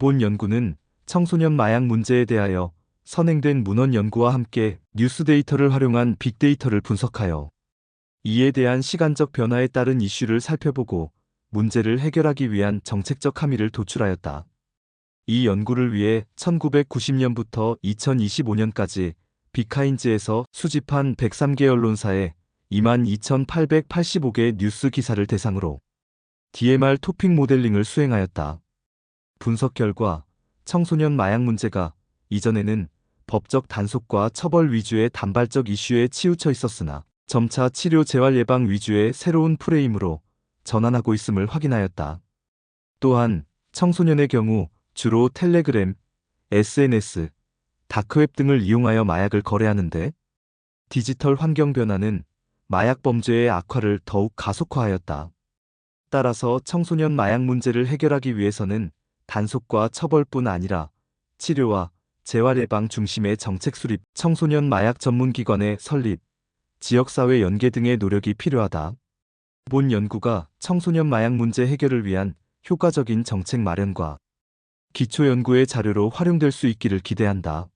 본 연구는 청소년 마약 문제에 대하여 선행된 문헌 연구와 함께 뉴스 데이터를 활용한 빅데이터를 분석하여 이에 대한 시간적 변화에 따른 이슈를 살펴보고 문제를 해결하기 위한 정책적 함의를 도출하였다. 이 연구를 위해 1990년부터 2025년까지 비카인즈에서 수집한 103개 언론사에 22,885개 뉴스 기사를 대상으로 DMR 토픽 모델링을 수행하였다. 분석 결과 청소년 마약 문제가 이전에는 법적 단속과 처벌 위주의 단발적 이슈에 치우쳐 있었으나 점차 치료 재활 예방 위주의 새로운 프레임으로 전환하고 있음을 확인하였다. 또한 청소년의 경우 주로 텔레그램, SNS, 다크웹 등을 이용하여 마약을 거래하는데 디지털 환경 변화는 마약 범죄의 악화를 더욱 가속화하였다. 따라서 청소년 마약 문제를 해결하기 위해서는 단속과 처벌뿐 아니라 치료와 재활 예방 중심의 정책 수립, 청소년 마약 전문 기관의 설립, 지역사회 연계 등의 노력이 필요하다. 본 연구가 청소년 마약 문제 해결을 위한 효과적인 정책 마련과 기초 연구의 자료로 활용될 수 있기를 기대한다.